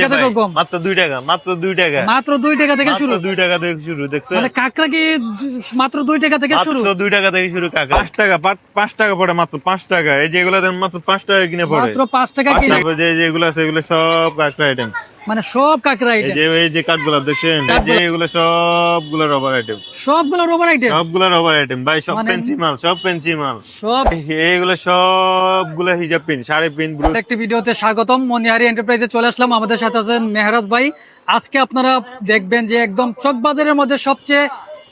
টাকা থেকে কম মাত্র দুই টাকা মাত্র দুই টাকা। মাত্র দুই টাকা থেকে শুরু। দুই টাকা থেকে শুরু দেখছেন? মানে কাঁকড়া কি মাত্র দুই টাকা থেকে শুরু? মাত্র দুই টাকা থেকে শুরু কাকা পাঁচ টাকা পাঁচ- পাঁচ টাকা পড়ে মাত্র পাঁচ টাকা। এই যেগুলো মাত্র পাঁচ টাকা কিনে পড়ে। মাত্র পাঁচ টাকা কিনে যে যেগুলো আছে এগুলো সব কাঁকড়া আইটেম মানে সব কাঁকড়া আইটেম এই যে কাঠগোলাপ দেখছেন? এই যে এগুলো সবগুলো রবার আইটেম সবগুলো রোবট আইটেম সবগুলো রবার আইটেম ভাই সব মানে- পেন্সি মাল সব পেন্সি মাল। সব এইগুলো সবগুলো হিজাব পিন সাড়ে পিন ব্রু একটি ভিডিওতে স্বাগতম। মনিহারি এন্টারপ্রাইজে চলে আসলাম। আমাদের সাথে আছেন মেহরাজ ভাই। আজকে আপনারা দেখবেন যে একদম চকবাজারের মধ্যে সবচেয়ে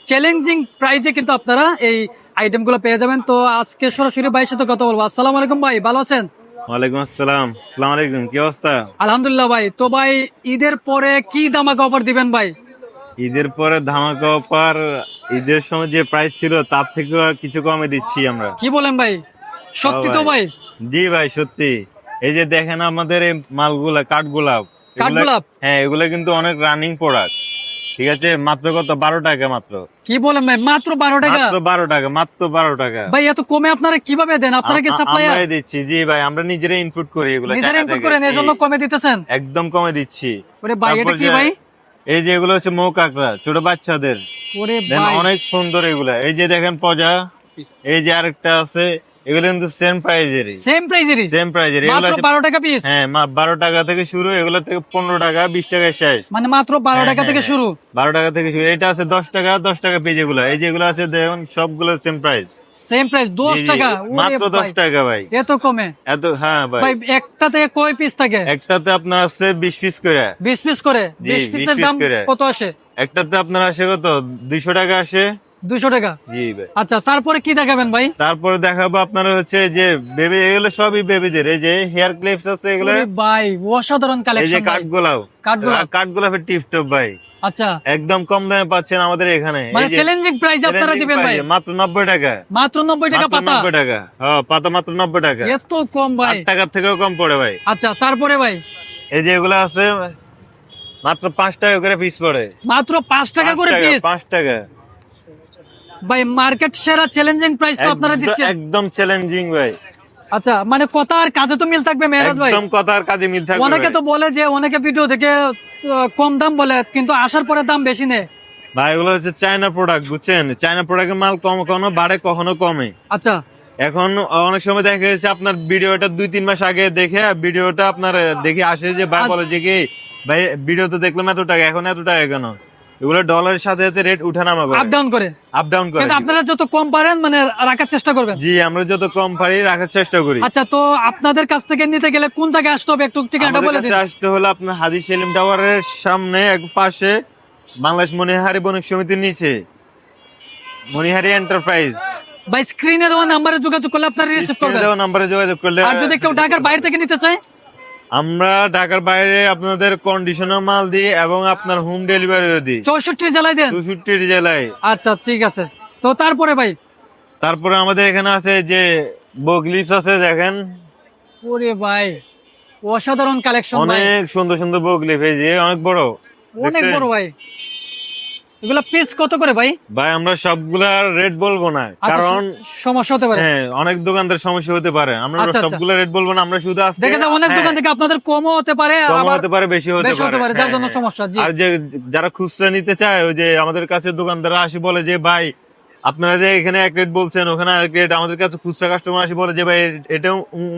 চ্যালেঞ্জিং প্রাইজে কিন্তু আপনারা এই আইটেমগুলো পেয়ে যাবেন। তো আজকে সরাসরি ভাইয়ের সাথে কথা বলব। আসসালামু আলাইকুম ভাই ভালো আছেন? ওয়ালাইকুম আসসালাম। আসসালামু আলাইকুম কি অবস্থা? আলহামদুলিল্লাহ ভাই। তো ভাই ঈদের পরে কি দামাকা অফার দিবেন ভাই? ঈদের পরে ধামাকা অফার ঈদের সময় যে প্রাইস ছিল তার থেকে কিছু কমে দিচ্ছি আমরা। কি বলেন ভাই? সত্যি তো ভাই? জি ভাই সত্যি। এই যে দেখেন আমাদের এই মালগুলা কাঠগোলাপ। কাঠগোলাপ? হ্যাঁ এগুলো কিন্তু অনেক রানিং প্রোডাক্ট ঠিক আছে? মাত্র কত? বারো টাকা মাত্র। কি বলেন ভাই? মাত্র বারো টাকা? মাত্র বারো টাকা মাত্র বারো টাকা। ভাই এত কমে আপনারা কীভাবে দেন? আপনারা কি সাপ্লায়ার আমরাই দিচ্ছি। জি ভাই আমরা নিজেরাই ইনপুট করি এগুলো নিজেরা ইনপুট করেন এজন্য কমে দিতেছেন? একদম কমে দিচ্ছি। ওরে ভাই এটা কি ভাই? এই যে এগুলো হচ্ছে মৌ কাঁকড়া ছোট বাচ্চাদের। ওরে ভাই। অনেক সুন্দর এগুলা। এই যে দেখেন পজা। এই যে আরেকটা আছে এগুলো কিন্তু সেম প্রাইজেরই সেম প্রাইজেরই সেম প্রাইজের এগুলো মাত্র হচ্ছে- বারো টাকা পিস হ্যাঁ মা- বারো টাকা থেকে শুরু এগুলো থেকে পনেরো টাকা বিশ টাকায় শেষ। মানে মাত্র বারো হ্যাঁ, টাকা থেকে হ্যাঁ, শুরু? বারো টাকা থেকে শুরু। এটা আছে দশ টাকা দশ টাকা পেজ এগুলো। এই যেগুলো আছে দেখুন সবগুলো সেম প্রাইস সেম প্রাইস দশ টাকা। মাত্র দশ ভাই, টাকা ভাই। এত কমে? এত হ্যাঁ ভাই। ভাই একটা থেকে কয় পিস থাকে? একটাতে আপনার আছে বিশ পিস করে। বিশ পিস করে? 20 পিসের দাম। কত আসে? একটাতে আপনার আসে কত? দুইশো টাকা আসে। দুশো টাকা? জি ভাই। আচ্ছা তারপরে কি দেখাবেন ভাই? তারপরে দেখাবো আপনার হচ্ছে যে বেবি এগুলো সবই বেবিদের এই যে হেয়ার ক্লিপস আছে এগুলো। ভাই অসাধারণ এই যে কালেকশন কাঠগোলাপ। কাঠগোলাপ। কাঠগোলাপের টিপ টপ ভাই। আচ্ছা। একদম কম দামে পাচ্ছেন আমাদের এখানে। মানে চ্যালেঞ্জিং প্রাইস আপনারা দিবেন ভাই। মাত্র নব্বই টাকা। মাত্র নব্বই টাকা পাতা। নব্বই টাকা। হ্যাঁ পাতা মাত্র নব্বই টাকা। এত কম ভাই। আট টাকার থেকেও কম পড়ে ভাই। আচ্ছা তারপরে ভাই? এই যে এগুলো আছে মাত্র পাঁচ টাকা করে পিস পড়ে। মাত্র পাঁচ টাকা করে পিস পাঁচ টাকা। ভাই মার্কেট সেরা চ্যালেঞ্জিং প্রাইস তো আপনারা দিচ্ছেন। একদম চ্যালেঞ্জিং ভাই। আচ্ছা মানে কথা আর কাজে তো মিল থাকবে মেহরাজ ভাই। একদম কথার কাজে মিল থাকবে অনেকে তো বলে যে অনেকে ভিডিও দেখে কম দাম বলে কিন্তু আসার পরে দাম বেশি নেয়। ভাই এগুলো হচ্ছে চায়না প্রোডাক্ট বুঝছেন? চায়না প্রোডাক্টের মাল কম কখনো বাড়ে কখনো কমে। আচ্ছা। এখন অনেক সময় দেখা যাচ্ছে আপনার ভিডিওটা দুই তিন মাস আগে দেখে ভিডিওটা আপনার দেখে আসে যে ভাই বলে যে কি ভাই ভিডিও তো দেখলাম এত টাকা এখন এত টাকা কেন? এগুলো ডলারের সাথে সাথে রেট উঠানামা করে। আপ ডাউন করে। আপ ডাউন করে। কিন্তু আপনারা যত কম পারেন মানে রাখার চেষ্টা করবেন। জি আমরা যত কম পারি রাখার চেষ্টা করি। আচ্ছা তো আপনাদের কাছ থেকে নিতে গেলে কোন জায়গায় আসতে হবে? একটু ঠিকানাটা বলে দিন। আসতে হলে আপনার হাজি সেলিম টাওয়ারের সামনে এক পাশে বাংলাদেশ মনিহারি বণিক সমিতির নিচে। মনিহারি এন্টারপ্রাইজ ভাই স্ক্রিনে দেওয়া নাম্বারে যোগাযোগ করলে আপনারা রিসিভ করবেন। দেওয়া নাম্বারে যোগাযোগ করলে আর যদি কেউ ঢাকার বাইরে থেকে নিতে চায়? আমরা ঢাকার বাইরে আপনাদের কন্ডিশনার মাল দিই এবং আপনার হোম ডেলিভারি দিই। চৌষট্টি জেলায় দেন? চৌষট্টি জেলায়। আচ্ছা ঠিক আছে। তো তারপরে ভাই? তারপরে আমাদের এখানে আছে যে বগলিপস আছে দেখেন। ওরে ভাই অসাধারণ কালেকশন অনেক সুন্দর সুন্দর বগলিপ এই যে অনেক বড়। অনেক বড় ভাই। এগুলা পিস কত করে ভাই? ভাই আমরা সবগুলার রেট বলব না। আচ্ছা, কারণ সমস্যা হতে পারে। হ্যাঁ অনেক দোকানদার সমস্যা হতে পারে। আমরা আচ্ছা, আচ্ছা। সবগুলা রেট বলব না আমরা শুধু আজকে দেখে যায় অনেক হ্যাঁ, দোকান থেকে আপনাদের কমও হতে পারে কম হতে পারে বেশি হতে পারে। যার হ্যাঁ, জন্য হ্যাঁ। সমস্যা জি। আর যে যারা খুচরা নিতে চায় ওই যে আমাদের কাছে দোকানদাররা আসি বলে যে ভাই আপনারা যে এখানে এক রেট বলছেন ওখানে এক রেট আমাদের কাছে খুচরা কাস্টমার আসি বলে যে ভাই এটা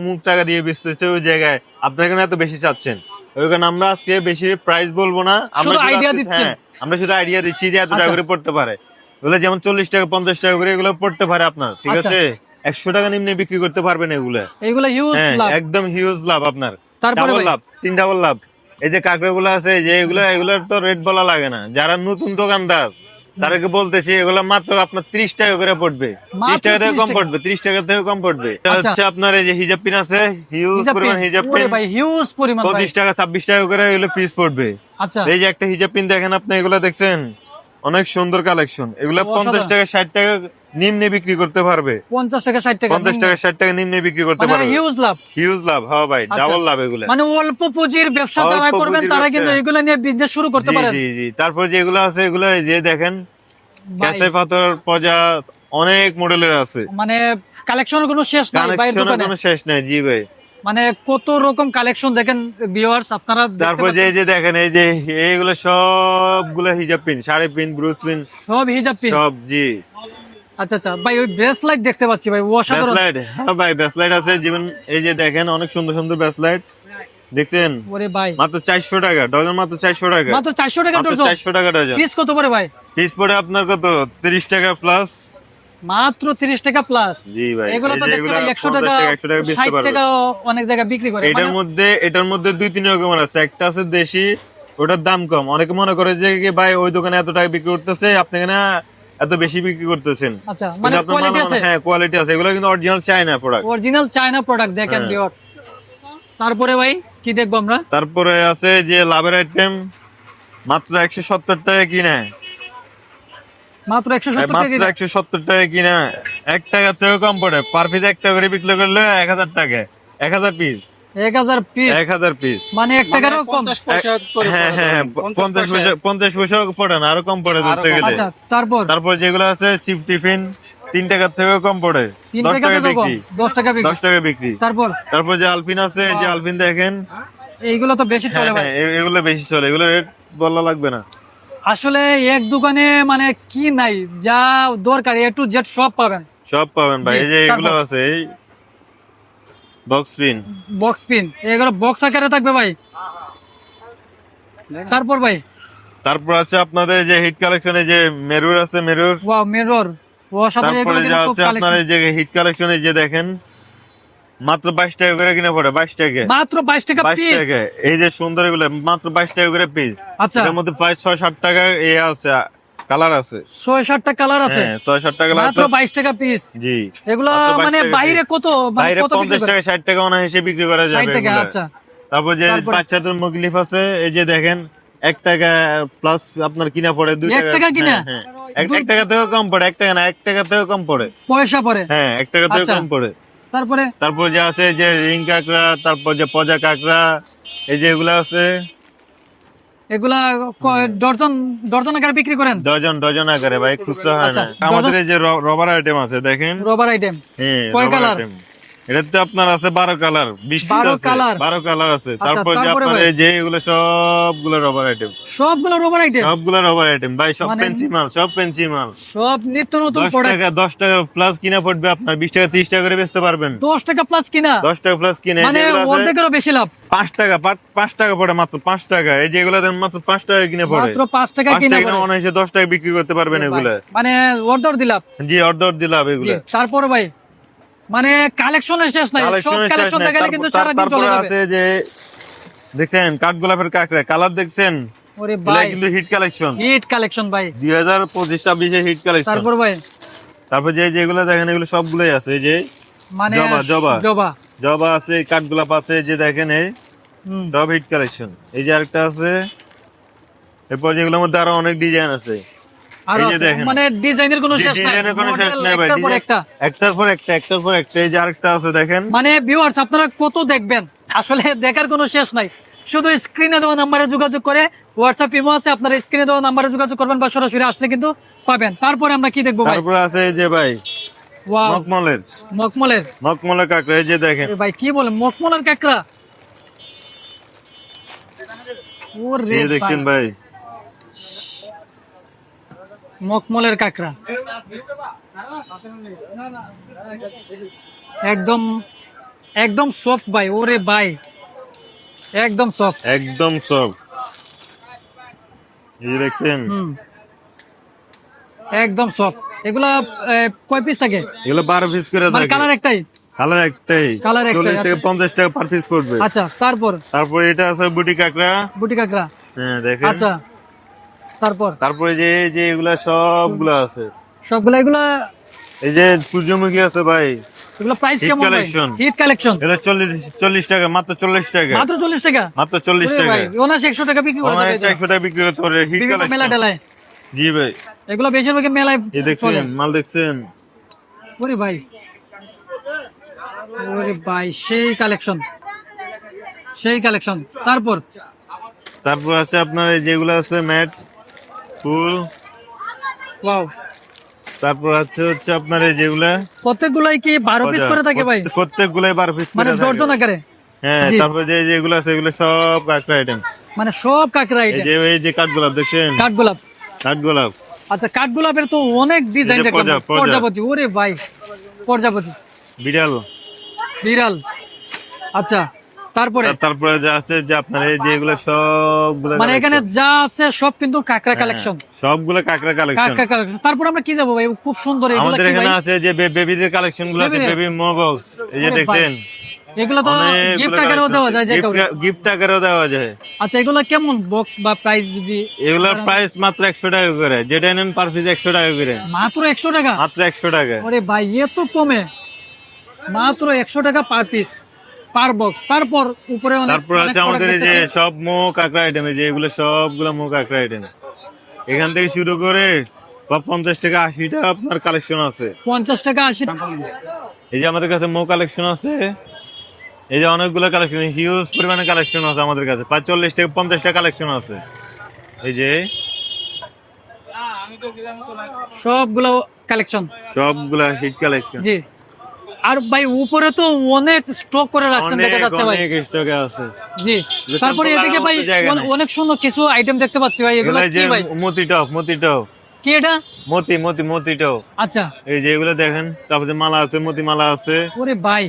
মুখ টাকা দিয়ে বেচতেছে ওই জায়গায় আপনারা এখানে এত বেশি চাচ্ছেন? ওই কারণে আমরা আজকে বেশি প্রাইস বলব না। আমরা শুধু শুধু আমরা শুধু আইডিয়া দিচ্ছি যে এত টাকা আচ্ছা। করে পড়তে পারে। এগুলো যেমন চল্লিশ টাকা পঞ্চাশ টাকা করে এগুলো পড়তে পারে আপনার ঠিক আচ্ছা। আছে? একশো টাকা নিম্নে বিক্রি করতে পারবেন এগুলো। এগুলো হিউজ হ্যাঁ লাভ। একদম হিউজ লাভ আপনার। তারপরে লাভ তিন ডাবল লাভ। এই যে কাঁকড়া গুলো আছে যে এগুলো এগুলোর তো রেট বলা লাগে না। যারা নতুন দোকানদার তাদেরকে বলতেছি এগুলো মাত্র আপনার ত্রিশ টাকা করে পড়বে। ত্রিশ টাকা থেকে কম পড়বে ত্রিশ টাকা থেকে কম পড়বে। আচ্ছা। হচ্ছে আপনার এই যে হিজাব পিন আছে হিউজ পরিমাণ। হিজাব পিন হিউজ পরিমাণ পঁচিশ টাকা ছাব্বিশ টাকা করে এগুলো পিস পড়বে। আচ্ছা। এই যে একটা হিজাব পিন দেখেন আপনি এগুলো দেখছেন? অনেক সুন্দর কালেকশন এগুলো পঞ্চাশ টাকা ষাট টাকা নিম্নে বিক্রি করতে পারবে। পঞ্চাশ টাকা ষাট টাকা পঞ্চাশ টাকা ষাট টাকা নিম্নে বিক্রি করতে মানে পারবে। হিউজ লাভ। হিউজ লাভ হ্যাঁ ভাই আচ্ছা। ডাবল লাভ এগুলো। মানে অল্প পুঁজির ব্যবসা যারা করবেন তারা কিন্তু এগুলো নিয়ে বিজনেস শুরু করতে পারেন। জি জি। তারপর যেগুলো আছে এগুলো যে দেখেন ভাই, ক্যাথে পাথর পজা অনেক মডেলের আছে। মানে কালেকশনের কোনো শেষ নাই কানেকশনের দোকানে। কোনো শেষ নাই জি ভাই। মানে কত রকম কালেকশন দেখেন ভিউয়ার্স আপনারা তারপর যে যে দেখেন এই যে এইগুলো সবগুলো হিজাব pin sari pin brooch pin সব হিজাব পিন সব জি। আচ্ছা আচ্ছা। ভাই ওই ব্রেসলাইট দেখতে পাচ্ছি ভাই অসাধারণ। ব্যাসলাইট হ্যাঁ ভাই আছে। যেমন এই যে দেখেন অনেক সুন্দর সুন্দর ব্যাসলাইট দেখছেন? ওরে ভাই। মাত্র চারশো টাকা ডজন মাত্র চারশো টাকা। মাত্র চারশো টাকা ডজন চারশো টাকা ডজন পিস কত করে ভাই? পিস পড়ে আপনার কত? তিরিশ টাকা প্লাস মাত্র তিরিশ টাকা প্লাস জি ভাই এগুলো তো এই যে দেখছি ভাই এগুলা একশো টাকা একশো টাকা অনেক জায়গায় বিক্রি করে। এটার মানে মধ্যে এটার মধ্যে দুই তিন রকমের আছে। একটা আছে দেশি ওটার দাম কম। অনেকে মনে করে যে ভাই ওই দোকানে এত টাকা বিক্রি করতেছে আপনি এখানে এত বেশি বিক্রি করতেছেন। আচ্ছা মানে কোয়ালিটি আছে? হ্যাঁ কোয়ালিটি আছে। এগুলো কিন্তু original China product original China product দেখেন হ্যাঁ। ভিউয়ার তারপরে ভাই কি দেখব আমরা? তারপরে আছে যে লাভের আইটেম মাত্র একশো সত্তর টাকা কিনে। মাত্র একশো সত্তর টাকা মাত্র দিলাম। একশো সত্তর টাকা কিনে। এক টাকা থেকে কম পড়ে। পার পিস এক টাকা করে বিক্রি করলে এক হাজার টাকা এক হাজার পিস এক হাজার পিস এক হাজার পিস মানে এক টাকারও কম। হ্যাঁ হ্যাঁ পঞ্চাশ পয়সা পঞ্চাশ পয়সা পড়ে না আরও কম পড়ে ধরতে গেলে তারপর? তারপর যেগুলো আছে চিপ টিফিন তিন টাকার থেকে কম পড়ে। দশ টাকা বিক্রি। দশ টাকা বিক্রি। দশ টাকা বিক্রি। তারপর? তারপর যে আলফিন আছে যে আলফিন দেখেন। এইগুলো তো বেশি চলে ভাই। হ্যাঁ, এগুলো বেশি চলে। এগুলো রেট বলা লাগবে না। আসলে এক দোকানে মানে কি নাই যা দরকার এ টু জেড সব পাবেন। সব পাবেন ভাই। এই যে এগুলো আছে এই বক্স পিন বক্স পিন এগুলো বক্স আকারে থাকবে ভাই। তারপর ভাই? তারপর আছে আপনাদের যে হিট কালেকশনে যে মেরুর আছে মেরুর ওয়াও মিরর তারপরে যে আছে আপনার এই যে হিট কালেকশনে যে দেখেন মাত্র বাইশ টাকা করে কিনে পড়ে বাইশ টাকা। মাত্র বাইশ টাকা বাইশ টাকা। এই যে সুন্দর এগুলো মাত্র বাইশ টাকা করে পিস আচ্ছা। এর মধ্যে প্রায় ছয় ষাট টাকা এ আছে। কালার আছে। ছয় সাতটা কালার আছে। হ্যাঁ ছয় ষাট টাকা মাত্র বাইশ টাকা পিস জি। এগুলো মানে বাইরে কত মানে বাইরে পঞ্চাশ টাকা ষাট টাকা অনায়াসে বিক্রি করা যাবে 60 টাকা, আচ্ছা। তারপর যে? বাচ্চাদের মুগলিফ আছে এই যে দেখেন এক টাকা প্লাস আপনার কিনা পড়ে দুই টাকা। কিনা? হ্যাঁ, হ্যাঁ। এক টাকা থেকেও কম পড়ে এক টাকা না এক টাকা থেকেও কম পড়ে। পয়সা পরে হ্যাঁ এক টাকা থেকেও আচ্ছা। কম পড়ে। তারপরে? তারপর যে আছে যে রিং কাঁকড়া তারপর যে পজা কাঁকড়া এই যে এগুলো আছে এগুলা ক- ডর্জন ডর্জন আকারে বিক্রি করেন? ডজন ডজন আকারে ভাই খুচরা হয় আচ্ছা, না আমাদের এই যে রবার আইটেম আছে দেখেন? রবার আইটেম হ্যাঁ কয় কালার? এটাতে আপনার আছে বারো কালার বারো কালার? বারো কালার আছে। আচ্ছা, তারপর যে তারপরে আপনার যে এগুলো সবগুলো রবার আইটেম সবগুলো রবার আইটেম সবগুলো রবার আইটেম ভাই সব মানে- পেন্সি মাল সব পেন্সি মাল। সব নিত্য নতুন প্রোডাক্ট টাকা দশ টাকা প্লাস কিনা পড়বে আপনার বিশ টাকা ত্রিশ টাকা করে বেচতে পারবেন। দশ টাকা প্লাস কিনা? দশ টাকা প্লাস কিনে মানে অর্ধেকেরও বেশি লাভ। পাঁচ টাকা পাঁচ- টাকা পড়ে মাত্র পাঁচ টাকা। এই যেগুলো মাত্র পাঁচ টাকা কিনে পড়ে। মাত্র পাঁচ টাকা কিনা। অনায়াসে দশ টাকা বিক্রি করতে পারবেন এগুলো। মানে অর্ডার দিলাম জি অর্ডার দিলাম এগুলো। তারপর ভাই মানে কালেকশনের শেষ নাই সব কালেকশন দেখালে তারপর- কিন্তু তার- সারাদিন চলে যাবে। আছে যে দেখছেন কাঠগোলাপের কাঁকড়া কালার দেখছেন? ওরে ভাই। কিন্তু হিট কালেকশন হিট কালেকশন ভাই। দুই হাজার পঁচিশ ছাব্বিশে হিট কালেকশন তারপর ভাই। তারপর যে যেগুলো দেখেন এগুলো সবগুলোই আছে এই যে মানে জবা, জবা। জবা। জবা আছে কাঠগোলাপ আছে এই যে দেখেন এই। সব হিট কালেকশন এই যে আরেকটা আছে এরপর যেগুলোর মধ্যে আরও অনেক ডিজাইন আছে। দেখেন। মানে ডিজাইনের কোনো শেষ নাই। ডিজাইনের কোনো শেষ Model ভাই একটার পর ডিজাইন- একটা। একটার পর একটা একটার পর একটা এই যে আরেকটা আছে দেখেন। মানে ভিউয়ার্স আপনারা কত দেখবেন? আসলে দেখার কোনো শেষ নাই। শুধু স্ক্রিনে দেওয়া নাম্বারে যোগাযোগ করে হোয়াটসঅ্যাপ ইমো আছে আপনারা স্ক্রিনে দেওয়া নাম্বারে যোগাযোগ করবেন বা সরাসরি আসলে কিন্তু পাবেন। তারপরে আমরা কি দেখব তারপর আছে যে ভাই মকমলের মকমলের মকমলের কাঁকড়া এই যে দেখেন। ভাই কি বলেন? মকমলের কাকড়া? ওরে এই দেখছেন ভাই মকমলের কাকড়া। একদম একদম সফট ভাই ওরে ভাই। একদম সফট একদম সব এই দেখছেন? একদম সফট এগুলা কয় পিস থাকে? এগুলো বারো পিস করে মানে থাকে। কালার একটাই? কালার একটাই। কালার একটাই, চল্লিশ টাকা আচ্ছা। পঞ্চাশ টাকা পার পিস পড়বে। আচ্ছা তারপর? তারপর এটা আছে বুটি কাঁকড়া। বুটি কাকড়া। হ্যাঁ দেখেন। আচ্ছা। তারপর? তারপরে যে যে এগুলা সবগুলা আছে। সবগুলা এগুলা এই যে সূর্যমুখী আছে ভাই। এগুলা প্রাইস কেমন ভাই? হিট কালেকশন এটা চল্লিশ চল্লিশ টাকা মাত্র চল্লিশ টাকা। মাত্র চল্লিশ টাকা? মাত্র চল্লিশ ওরে টাকা। ভাই ওনার একশো টাকা বিক্রি করে অনলাইনে দেবে চারশো টাকা বিক্রি পারে হিট বিভিন্ন মেলা কালেকশন জি ভাই। এগুলো বেশিরভাগ মেলায় এই দেখছেন মাল দেখছেন? ওরে ভাই। ওরে ভাই সেই কালেকশন সেই কালেকশন তারপর? তারপর আছে আপনার এই যেগুলো আছে ম্যাট। ফুল। ওয়াও তারপর আছে হচ্ছে আপনার এই যেগুলা। প্রত্যেকগুলাই কি বারো পিস করে থাকে ভাই? প্রত্যেক গুলাই বারো পিস মানে ডর্জন আকারে? হ্যাঁ। তারপরে যে যেগুলো আছে এগুলো সব কাঁকড়া আইটেম মানে সব কাঁকড়া এই আইটেম যে এই যে কাঠগোলাপ দেখছেন? কাঠগোলাপ। কাঠগোলাপ। আচ্ছা কাঠগোলাপের তো অনেক ডিজাইন দেখলাম। প্রজা। প্রজাপতি ওরে ভাই প্রজাপতি বিড়াল। বিড়াল। আচ্ছা তারপরে? তারপরে যা আছে যে আপনার এই যে এগুলো সবগুলো মানে এখানে যা আছে সব কিন্তু কাঁকড়া হ্যাঁ, কালেকশন সবগুলো কাঁকড়া কালেকশন কাঁকড়া কালেকশন তারপর আমরা কি যাব ভাই? খুব সুন্দর এগুলো আমাদের এখানে আছে যে বেবিদের কালেকশনগুলো আছে বেবি মো বক্স এই যে দেখছেন? এগুলো তো গিফট আকারেও দেওয়া যায় যে গিফট আকারেও দেওয়া যায়। আচ্ছা এগুলো কেমন বক্স বা প্রাইস যদি এগুলোর প্রাইস মাত্র একশো টাকা করে। যেটা নেন পার পিস একশো টাকা করে। মাত্র একশো টাকা? মাত্র একশো টাকা। ওরে ভাই এ তো কমে। মাত্র একশো টাকা পার পিস পার বক্স। তারপর উপরে তারপর আছে আমাদের এই যে। সব মো কাঁকড়া আইটেম যে এগুলো সবগুলো মো কাঁকড়া আইটেম এখান থেকে শুরু করে বা পঞ্চাশ টাকা আশি টাকা আপনার কালেকশন আছে। পঞ্চাশ টাকা আশি এই যে আমাদের কাছে মো কালেকশন আছে। এই যে অনেকগুলো কালেকশন হিউজ পরিমাণে কালেকশন আছে আমাদের কাছে। প্রায় চল্লিশ থেকে পঞ্চাশটা কালেকশন আছে। এই যে সবগুলো কালেকশন সবগুলা হিট কালেকশন জি। আর ভাই উপরে তো অনেক স্টক করে রাখছেন দেখা যাচ্ছে ভাই। অনেক স্টকে আছে। জি। তারপরে এদিকে ভাই। অনেক সুন্দর কিছু আইটেম দেখতে পাচ্ছি ভাই এগুলো কি ভাই? মতি টপ মতি টপ। কি এটা? মতি মতি মতি টপ। আচ্ছা। এই যে এগুলো দেখেন তারপরে মালা আছে মতি মালা আছে। ওরে ভাই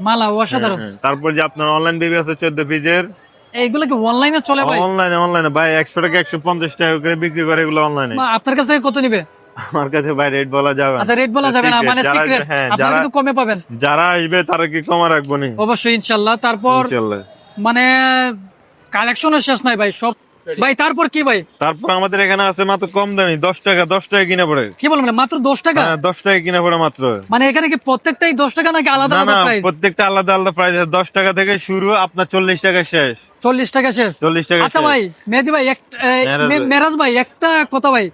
মালা অসাধারণ। হ্যাঁ, তারপর যে আপনার অনলাইন বেবি আছে চোদ্দ পিসের এইগুলো কি অনলাইনে চলে ভাই? অনলাইনে অনলাইনে ভাই একশো টাকা একশো পঞ্চাশ টাকা করে বিক্রি করে এগুলো অনলাইনে আপনার কাছে কত নিবে? আমার কাছে ভাই রেট বলা যাবে আচ্ছা রেট বলা যাবে না মানে যারা- সিক্রেট হ্যাঁ আপনারা কিন্তু কমে পাবেন। যারা আসবে তারা কি কমা রাখব নি? অবশ্যই ইনশাল্লাহ। তারপর ইনশাল্লাহ। মানে কালেকশনের শেষ নাই ভাই সব ভাই তারপর কি ভাই? তারপর আমাদের এখানে আছে মাত্র কম দামি দশ টাকা দশ টাকা কিনে পড়ে। কি বলবেন মাত্র দশ টাকা? হ্যাঁ দশ টাকা কিনে পড়ে মাত্র। মানে এখানে কি প্রত্যেকটাই দশ টাকা নাকি আলাদা আলাদা প্রাইস প্রত্যেকটা আলাদা আলাদা প্রাইস দশ টাকা থেকে শুরু আপনার চল্লিশ টাকা শেষ। চল্লিশ টাকা শেষ। চল্লিশ টাকা আচ্ছা ভাই মেহেদি ভাই এক- এ, ভাই। মেরাজ ভাই একটা কথা ভাই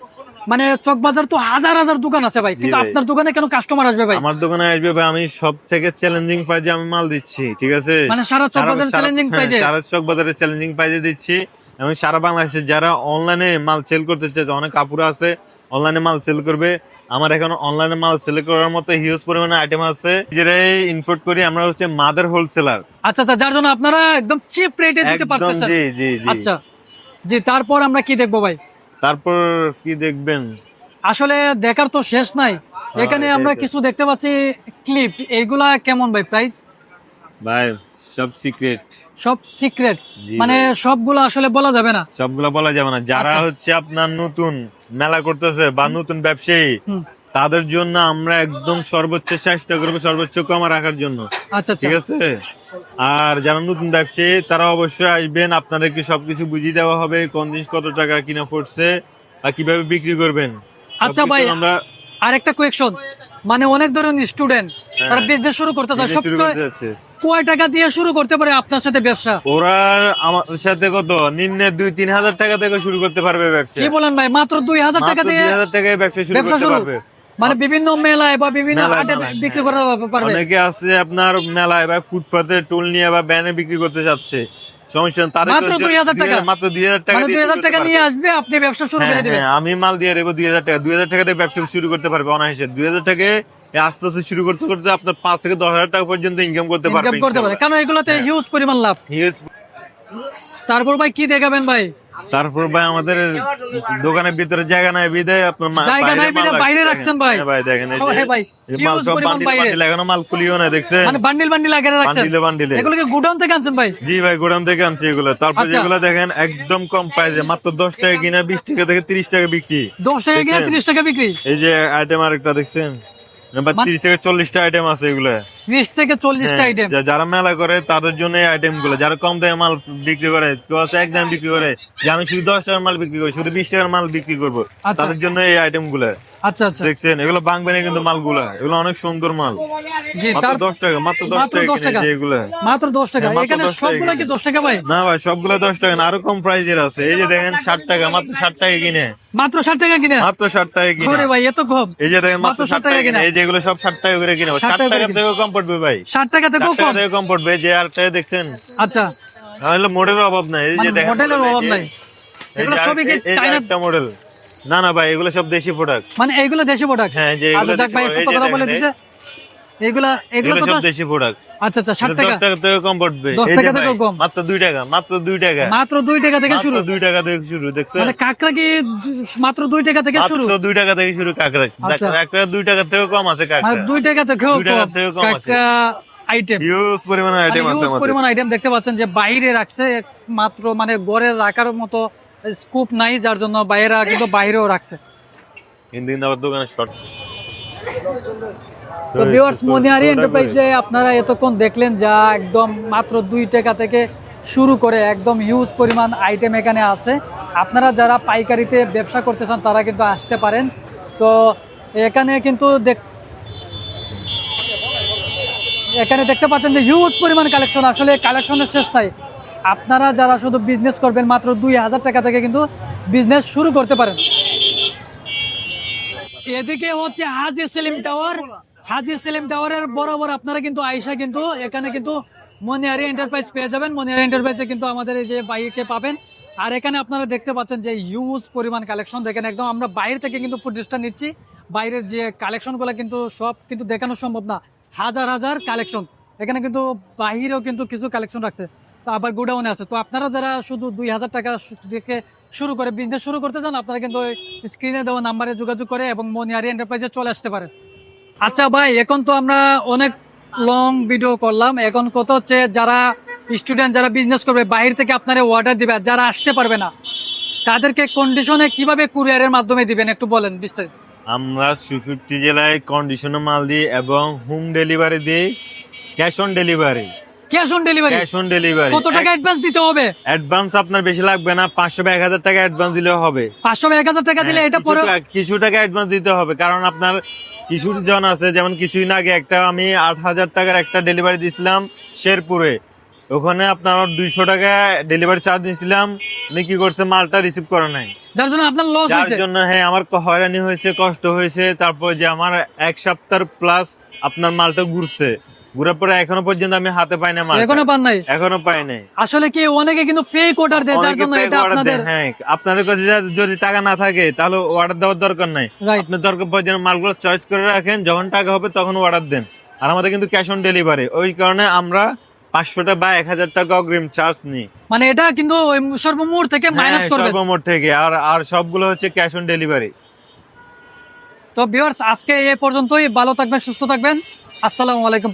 মানে চক বাজার তো হাজার হাজার দোকান আছে ভাই কিন্তু আপনার দোকানে কেন কাস্টমার আসবে ভাই? আমার দোকানে আসবে ভাই আমি সব থেকে চ্যালেঞ্জিং প্রাইজে আমি মাল দিচ্ছি ঠিক আছে? মানে সারা চক বাজার সারা- challenging হ্যাঁ, price এ? সারা চক বাজারে চ্যালেঞ্জিং প্রাইজে দিচ্ছি আমি সারা বাংলাদেশে যারা অনলাইনে মাল সেল করতে চায় অনেক কাপড় আছে অনলাইনে মাল সেল করবে। আমার এখন অনলাইনে মাল সেল করার মতো হিউজ পরিমাণে আইটেম আছে। নিজেরাই ইনপোর্ট করি আমরা হচ্ছে মাদার হোলসেলার আচ্ছা আচ্ছা যার জন্য আপনারা একদম চিপ রেটে দিতে পারতেছেন। জি জি জি। আচ্ছা জি তারপর আমরা কি দেখব ভাই? তারপর কি দেখবেন? আসলে দেখার তো শেষ নাই। এখানে আমরা কিছু দেখতে পাচ্ছি। ক্লিপ এইগুলা কেমন ভাই প্রাইস? ভাই সব সিক্রেট। সব সিক্রেট? মানে সবগুলো আসলে বলা যাবে না? সবগুলো বলা যাবে না। যারা আচ্ছা। হচ্ছে আপনার নতুন মেলা করতেছে বা নতুন ব্যবসায়ী তাদের জন্য আমরা একদম সর্বোচ্চ চেষ্টা করব সর্বোচ্চ কমা রাখার জন্য। আচ্ছা আচ্ছা। ঠিক আছে? আর যারা নতুন ব্যবসায়ী তারা অবশ্যই আসবেন। আপনাদেরকে সবকিছু বুঝিয়ে দেওয়া হবে কোন জিনিস কত টাকা কিনা পড়ছে আর কীভাবে বিক্রি করবেন। আচ্ছা ভাই, আমরা আর একটা কোয়েকশন মানে অনেক ধরনের স্টুডেন্ট তারা বিজনেস শুরু করতে চায়। হ্যাঁ। সবচেয়ে কয় টাকা দিয়ে শুরু করতে পারে আপনার সাথে ব্যবসা? ওরা আমার সাথে কত? নিম্নে দুই তিন হাজার টাকা থেকে শুরু করতে পারবে ব্যবসা। কি বলেন ভাই মাত্র দুই হাজার টাকা দিয়ে দুই হাজার টাকায় ব্যবসা শুরু করতে শুরু? পারবে। মানে বিভিন্ন মেলায় বা বিভিন্ন হাটে বিক্রি হ্যাঁ। করা পারবে? অনেকে আছে আপনার মেলায় বা ফুটপাতে টোল নিয়ে বা ব্যানে বিক্রি করতে যাচ্ছে। সমস্যা নেই, মাত্র হচ্ছে 2000 টাকা? মাত্র দুই হাজার টাকা মানে দুই হাজার টাকা নিয়ে আসবে আপনি ব্যবসা শুরু হ্যাঁ, করে দেবেন। হ্যাঁ, আমি মাল দিয়ে দেবো দুই হাজার টাকা। দুই হাজার টাকা দিয়ে ব্যবসা শুরু করতে পারবে অনায়াসে। দুই হাজার টাকায় আস্তে আস্তে শুরু করতে করতে আপনার পাঁচ থেকে দশ হাজার টাকা পর্যন্ত ইনকাম করতে পারবে ইনকাম করতে পারে কারণ এগুলোতে। হিউজ পরিমাণ লাভ। Huge তারপর ভাই কি দেখাবেন ভাই? তারপর ভাই আমাদের দোকানের ভিতরে জায়গা নাই বিদায় আপনার জায়গা বাইরে নাই মাল বাইরে রাখছেন ভাই। হ্যাঁ ভাই দেখেন হ্যাঁ ভাই, মাল সব বান্ডিল। মাল খুলিও না দেখছেন? মানে বান্ডিল বান্ডিল রাখছেন। বান্ডিলে বান্ডিলে। এগুলোকে গুডাউন থেকে আনছেন ভাই? জি ভাই গোডাউন থেকে আনছি এগুলো। তারপর আচ্ছা। যেগুলো দেখেন একদম কম প্রাইসে মাত্র দশ টাকা কিনা বিশ টাকা থেকে তিরিশ টাকা বিক্রি। দশ টাকা কিনে দেখছেন? ত্রিশ টাকা বিক্রি? এই যে আইটেম আরেকটা দেখছেন? বা মানে- তিরিশ থেকে চল্লিশটা আইটেম আছে এগুলো। ত্রিশ থেকে চল্লিশটা হ্যাঁ, আইটেম যারা মেলা করে তাদের জন্য এই আইটেমগুলো। যারা কম দামে মাল বিক্রি করে কেউ আছে এক দাম বিক্রি করে। যে আমি শুধু দশ টাকার মাল বিক্রি করি শুধু বিশ টাকার মাল বিক্রি করব আচ্ছা। তাদের জন্য এই আইটেমগুলো। আচ্ছা আচ্ছা। দেখছেন এগুলো বাংবে না কিন্তু মালগুলা। এগুলো অনেক সুন্দর মাল। জি মাত্র তার দশ টাকা মাত্র দশ মাত্র টাকা দশ টাকা। এগুলো। মাত্র দশ টাকা। হ্যাঁ, এখানে 10 সবগুলো কি কিনে। দশ টাকা ভাই? না ভাই সবগুলো দশ টাকা না আরও কম প্রাইজের আছে। এই যে দেখেন ষাট টাকা মাত্র ষাট টাকা কিনে। মাত্র ষাট টাকা কিনে? মাত্র ষাট টাকা কিনে। ওরে ভাই এত কম। এই যে দেখেন মাত্র ষাট টাকা কিনে। এই যে এগুলো সব ষাট টাকা করে কিনে। 60 টাকা থেকেও কম পড়বে ভাই। ষাট টাকা থেকেও কম? থেকে কম পড়বে। এই যে আর টাকা দেখছেন? আচ্ছা। নাহলে মডেলের অভাব নাই। এই যে মানে দেখেন মডেলের অভাব নাই। এগুলো সবই কি চায়না একটা মডেল না না ভাই এগুলো সব দেশি প্রোডাক্ট মানে এইগুলো দেশি প্রোডাক্ট হ্যাঁ, যে এগুলো আচ্ছা যাক ভাই সত্য কথা বলে দিছে। এগুলা এগুলো এগুলো কত সব দেশি প্রোডাক্ট আচ্ছা আচ্ছা ষাট দশ টাকা। টাকা থেকে কম পড়বে। 10 টাকা থেকেও কম। মাত্র দুই টাকা মাত্র দুই টাকা। মাত্র দুই টাকা থেকে শুরু। মাত্র দুই টাকা থেকে শুরু দেখছেন? মানে কাঁকড়া কি মাত্র দুই টাকা থেকে শুরু? মাত্র দুই টাকা থেকে শুরু কাঁকড়া। কাঁকড়া দুই টাকা থেকে কম আছে মানে কাঁকড়া দুই টাকা থেকেও দুই টাকা কম। থেকেও কম আছে। আইটেম হিউজ পরিমাণের আইটেম আছে আমাদের। পরিমাণ আইটেম দেখতে পাচ্ছেন যে বাইরে রাখছে মাত্র মানে গড়ে রাখার মতো স্কুপ নাই যার জন্য বাইরে কিন্তু বাইরেও রাখছে। হিন্দি কিন্তু আবার দোকানে শর্ট তো ভিউয়ার্স মনিহারি এন্টারপ্রাইজে আপনারা এতক্ষণ দেখলেন যা একদম মাত্র দুই টাকা থেকে শুরু করে একদম হিউজ পরিমাণ আইটেম এখানে আছে। আপনারা যারা পাইকারিতে ব্যবসা করতে চান তারা কিন্তু আসতে পারেন। তো এখানে কিন্তু দেখ এখানে দেখতে পাচ্ছেন যে হিউজ পরিমাণ কালেকশন আসলে কালেকশনের শেষ নাই। আপনারা যারা শুধু বিজনেস করবেন মাত্র দুই হাজার টাকা থেকে কিন্তু বিজনেস শুরু করতে পারেন। এদিকে হচ্ছে হাজি সেলিম টাওয়ার। হাজি সেলিম টাওয়ারের বরাবর আপনারা কিন্তু আইসা কিন্তু এখানে কিন্তু মনিহারি এন্টারপ্রাইজ পেয়ে যাবেন। মনিহারি এন্টারপ্রাইজে কিন্তু আমাদের এই যে বাইকে পাবেন। আর এখানে আপনারা দেখতে পাচ্ছেন যে হিউজ পরিমাণ কালেকশন দেখেন একদম আমরা বাইরে থেকে কিন্তু ফুটেজটা নিচ্ছি। বাইরের যে কালেকশনগুলো কিন্তু সব কিন্তু দেখানো সম্ভব না। হাজার হাজার কালেকশন এখানে কিন্তু বাহিরেও কিন্তু কিছু কালেকশন রাখছে। তো আবার গোডাউনে আছে। তো আপনারা যারা শুধু দুই হাজার টাকা থেকে শুরু করে বিজনেস শুরু করতে চান, আপনারা কিন্তু স্ক্রিনে দেওয়া নাম্বারে যোগাযোগ করে এবং মনি মনিহারি এন্টারপ্রাইজে চলে আসতে পারেন। আচ্ছা ভাই, এখন তো আমরা অনেক লং ভিডিও করলাম। এখন কত হচ্ছে যারা স্টুডেন্ট যারা বিজনেস করবে, বাইরে থেকে আপনারা অর্ডার দিবে যারা আসতে পারবে না, তাদেরকে কন্ডিশনে কীভাবে কুরিয়ারের মাধ্যমে দিবেন একটু বলেন বিস্তারিত। আমরা চৌষট্টি জেলায় কন্ডিশনার মাল দিই এবং হোম ডেলিভারি দিই cash on delivery cash on delivery. Cash on delivery. কত টাকা অ্যাডভান্স দিতে হবে? অ্যাডভান্স আপনার বেশি লাগবে না পাঁচশো বা এক হাজার টাকা অ্যাডভান্স দিলে হবে। পাঁচশো বা এক হাজার টাকা দিলে হ্যাঁ, এটা পরে কিছু টাকা অ্যাডভান্স দিতে হবে কারণ আপনার কিছু জন আছে যেমন কিছুদিন আগে একটা আমি আট হাজার টাকার একটা ডেলিভারি দিয়েছিলাম শেরপুরে। ওখানে আপনার দুইশো টাকা ডেলিভারি চার্জ দিয়েছিলাম উনি কি করছে মালটা রিসিভ করে নাই। যার জন্য আপনার লস যার হয়েছে। জন্য হ্যাঁ আমার হয়রানি হয়েছে কষ্ট হয়েছে তারপর যে আমার এক সপ্তাহ প্লাস আপনার মালটা ঘুরছে। পরে এখনও পর্যন্ত আমি হাতে পাই না এখনও পান নাই? এখনও পাই নাই। আসলে কি অনেকে কিন্তু ফেক অর্ডার দেয় যার জন্য এটা আপনাদের হ্যাঁ। আপনাদের কাছে যদি টাকা না থাকে তাহলে অর্ডার দেওয়ার দরকার নাই। আপনার দরকার মালগুলো চয়েস করে রাখেন যখন টাকা হবে তখন অর্ডার দেন। আর আমাদের কিন্তু ক্যাশ অন ডেলিভারি ওই কারণে আমরা পাঁচশোটা বা এক হাজার টাকা অগ্রিম চার্জ নিই। মানে এটা কিন্তু ওই সর্বমোড় থেকে মাইনাস হ্যাঁ, করবে সর্বমোট থেকে। আর আর সবগুলো হচ্ছে ক্যাশ অন ডেলিভারি তো ভিউয়ার্স আজকে এ পর্যন্তই। ভালো থাকবেন সুস্থ থাকবেন। আসসালামু আলাইকুম।